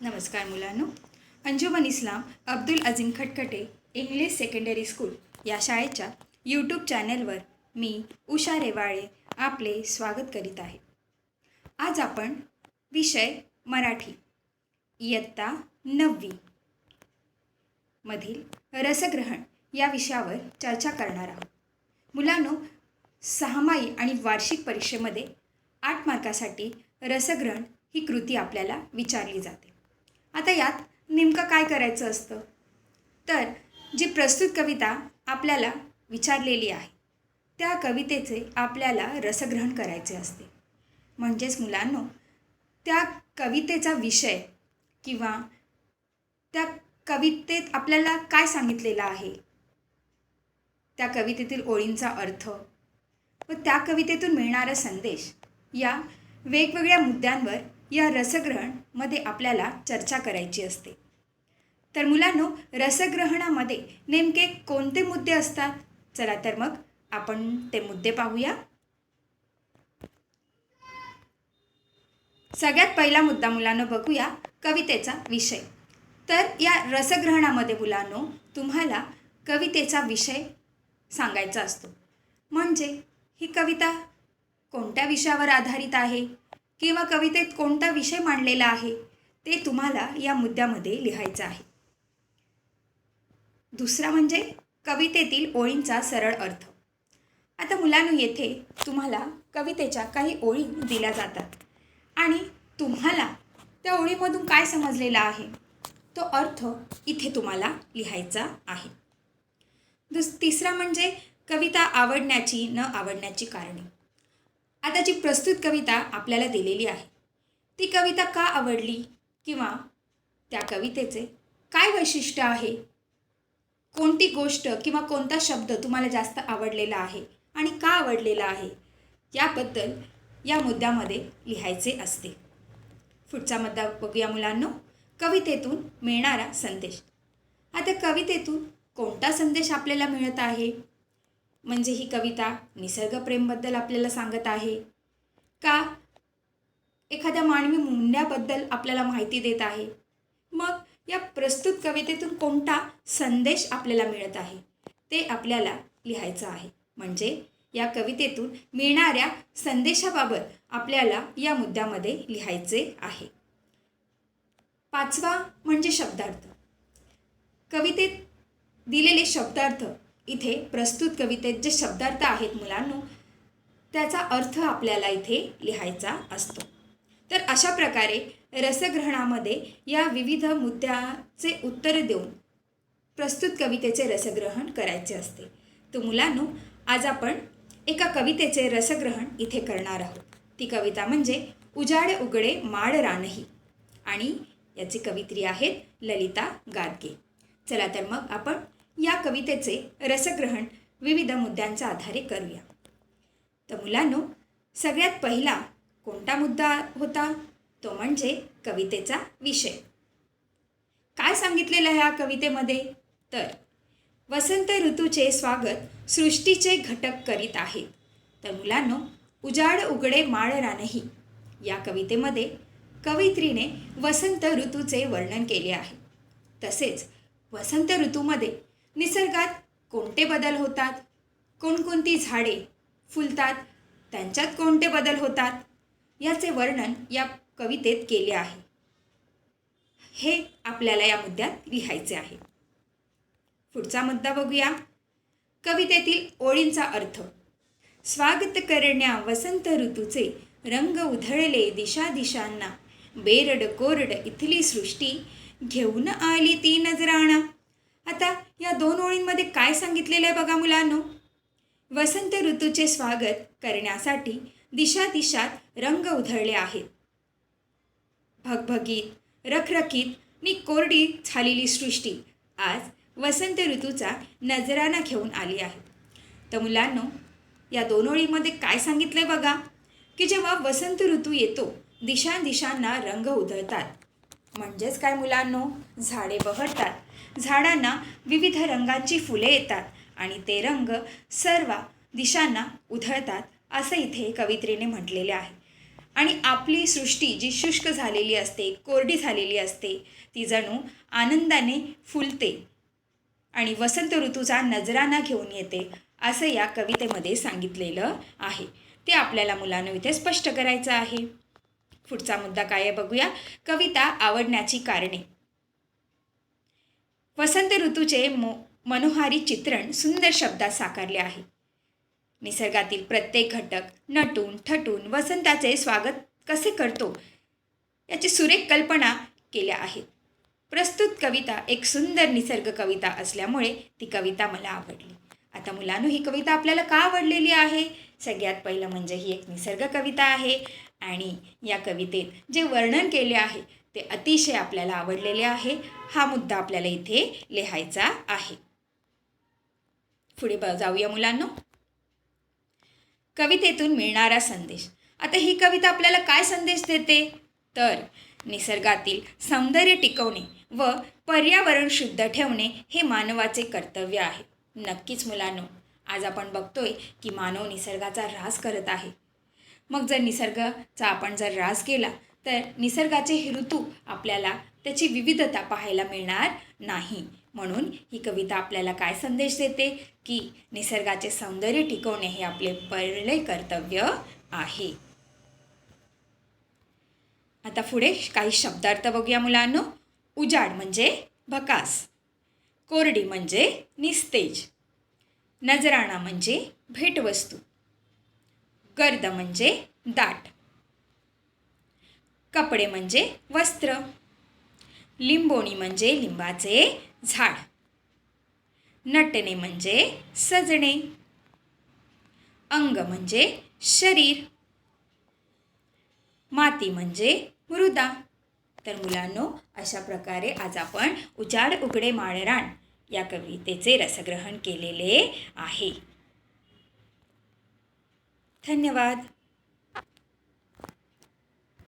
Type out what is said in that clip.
नमस्कार मुलांनो. Anjuman Islam Abdul Azim Khatkhate English secondary school या शाळेच्या यूट्यूब चॅनलवर मी उषा रेवाळे आपले स्वागत करीत आहे. आज आपण विषय मराठी इयत्ता नववी मधील रसग्रहण या विषयावर चर्चा करणार आहोत. मुलांनो सहामाही आणि वार्षिक परीक्षेमध्ये आठ मार्कासाठी रसग्रहण ही कृती आपल्याला विचारली जाते. आता यात नेमकं काय करायचं असतं? तर जी प्रस्तुत कविता आपल्याला विचारलेली आहे त्या कवितेचे आपल्याला रसग्रहण करायचे असते. म्हणजेच मुलांनो त्या कवितेचा विषय किंवा त्या कवितेत आपल्याला काय सांगितलेलं आहे? त्या कवितेतील ओळींचा अर्थ व त्या कवितेतून मिळणारा संदेश या वेगवेगळ्या मुद्द्यांवर या रसग्रहणमध्ये आपल्याला चर्चा करायची असते. तर मुलांनो रसग्रहणामध्ये नेमके कोणते मुद्दे असतात? चला तर मग आपण ते मुद्दे पाहूया. सगळ्यात पहिला मुद्दा मुलांनो बघूया कवितेचा विषय. तर या रसग्रहणामध्ये मुलांनो तुम्हाला कवितेचा विषय सांगायचा असतो. म्हणजे ही कविता कोणत्या विषयावर आधारित आहे? किंवा कवितेत कोणता विषय मांडलेला आहे ते तुम्हाला या मुद्द्यामध्ये लिहायचं आहे. दुसरा म्हणजे कवितेतील ओळींचा सरळ अर्थ. आता मुलांनो येथे तुम्हाला कवितेच्या काही ओळी दिल्या जातात आणि तुम्हाला त्या ओळीमधून काय समजलेला आहे तो अर्थ इथे तुम्हाला लिहायचा आहे. दुस तिसरा म्हणजे कविता आवडण्याची न आवडण्याची कारणे. आता जी प्रस्तुत कविता आपल्याला दिलेली आहे. ती कविता का आवडली किंवा त्या कवितेचे काय वैशिष्ट्य आहे? कोणती गोष्ट किंवा कोणता शब्द तुम्हाला जास्त आवडलेला आहे आणि का आवडलेला आहे? याबद्दल या मुद्द्यामध्ये लिहायचे असते. पुढचा मुद्दा बघूया मुलांनो. कवितेतून मिळणारा संदेश. आता कवितेतून कोणता संदेश आपल्याला मिळत आहे? म्हणजे ही कविता निसर्गप्रेमबद्दल आपल्याला सांगत आहे? का? एखाद्या मानवी मुंड्याबद्दल आपल्याला माहिती देत आहे? मग या प्रस्तुत कवितेतून कोणता संदेश आपल्याला मिळत आहे? ते आपल्याला लिहायचं आहे. म्हणजे या कवितेतून मिळणाऱ्या संदेशाबाबत आपल्याला या मुद्द्यामध्ये लिहायचे आहे. पाचवा म्हणजे शब्दार्थ. कवितेत दिलेले शब्दार्थ इथे प्रस्तुत कवितेत जे शब्दार्थ आहेत मुलांनो त्याचा अर्थ आपल्याला इथे लिहायचा असतो. तर अशा प्रकारे रसग्रहणामध्ये या विविध मुद्द्याचे उत्तर देऊन प्रस्तुत कवितेचे रसग्रहण करायचे असते. तर मुलांनो आज आपण एका कवितेचे रसग्रहण इथे करणार आहोत. ती कविता म्हणजे उजाड उघडे माड रानही आणि याची कवित्री आहेत ललिता गादगे. चला तर मग आपण या कवितेचे रसग्रहण विविध मुद्द्यांच्या आधारे करूया. तर मुलांनो सगळ्यात पहिला कोणता मुद्दा होता? तो म्हणजे कवितेचा विषय. काय सांगितलेलं आहे या कवितेमध्ये? तर वसंत ऋतूचे स्वागत सृष्टीचे घटक करीत आहेत तर मुलांनो उजाड उघडे माळ रानही या कवितेमध्ये कवयित्रीने वसंत ऋतूचे वर्णन केले आहे. तसेच वसंत ऋतूमध्ये निसर्गात कोणते बदल होतात? कोणकोणती झाडे फुलतात? त्यांच्यात कोणते बदल होतात? याचे वर्णन या कवितेत केले आहे. हे आपल्याला या मुद्द्यात लिहायचे आहे. पुढचा मुद्दा बघूया. कवितेतील ओळींचा अर्थ. स्वागत करण्या वसंत ऋतूचे रंग उधळले दिशा दिशांना बेरड कोरड इथली सृष्टी घेऊन आली ती नजराणा. आता या दोन ओळींमध्ये काय सांगितलेलं आहे बघा मुलांनो? वसंत ऋतूचे स्वागत करण्यासाठी दिशा दिशात रंग उधळले आहेत. भगभगीत रखरखीत नि कोरडी झालेली सृष्टी आज वसंत ऋतूचा नजराना घेऊन आली आहे. तर मुलांनो या दोन ओळीमध्ये काय सांगितलंय बघा? की जेव्हा वसंत ऋतू येतो दिशा दिशांना रंग उधळतात. म्हणजेच काय मुलांनो? झाडे बहरतात. झाडांना विविध रंगांची फुले येतात आणि ते रंग सर्व दिशांना उधळतात असं इथे कवित्रीने म्हटलेले आहे. आणि आपली सृष्टी जी शुष्क झालेली असते कोरडी झालेली असते ती जणू आनंदाने फुलते आणि वसंत ऋतूचा नजराना घेऊन येते असं या कवितेमध्ये सांगितलेलं आहे. ते आपल्याला मुलांना इथे स्पष्ट करायचं आहे. पुढचा मुद्दा काय आहे बघूया. कविता आवडण्याची कारणे. वसंत ऋतूचे मो मनोहारी चित्रण सुंदर शब्दात साकारले आहे. निसर्गातील प्रत्येक घटक नटून ठटून वसंताचे स्वागत कसे करतो याची सुरेख कल्पना केल्या आहेत. प्रस्तुत कविता एक सुंदर निसर्ग कविता असल्यामुळे ती कविता मला आवडली. आता मुलांनो ही कविता आपल्याला का आवडलेली आहे? सगळ्यात पहिलं म्हणजे ही एक निसर्ग कविता आहे. आणि या कवितेत जे वर्णन केले आहे ते अतिशय आपल्याला आवडलेले आहे. हा मुद्दा आपल्याला इथे लिहायचा आहे. पुढे ब जाऊया मुलांनो. कवितेतून मिळणारा संदेश. आता ही कविता आपल्याला काय संदेश देते? तर निसर्गातील सौंदर्य टिकवणे व पर्यावरण शुद्ध ठेवणे हे मानवाचे कर्तव्य आहे. नक्कीच मुलांनो आज आपण बघतोय की मानव निसर्गाचा ऱ्हास करत आहे. मग जर निसर्गाचा आपण जर ऱ्हास केला तर निसर्गाचे हे ऋतू आपल्याला त्याची विविधता पाहायला मिळणार नाही. म्हणून ही कविता आपल्याला काय संदेश देते? की निसर्गाचे सौंदर्य टिकवणे हे आपले पहिले कर्तव्य आहे. आता पुढे काही शब्दार्थ बघूया मुलांनो. उजाड म्हणजे भकास. कोरडी म्हणजे निस्तेज. नजराणा म्हणजे भेटवस्तू. गर्द म्हणजे दाट. कपडे म्हणजे वस्त्र. लिंबोणी म्हणजे लिंबाचे झाड. नटणे म्हणजे सजणे. अंग म्हणजे शरीर. माती म्हणजे मृदा. तर मुलांनो अशा प्रकारे आज आपण उजाड उघडे माळरान या कवितेचे रसग्रहण केलेले आहे. धन्यवाद.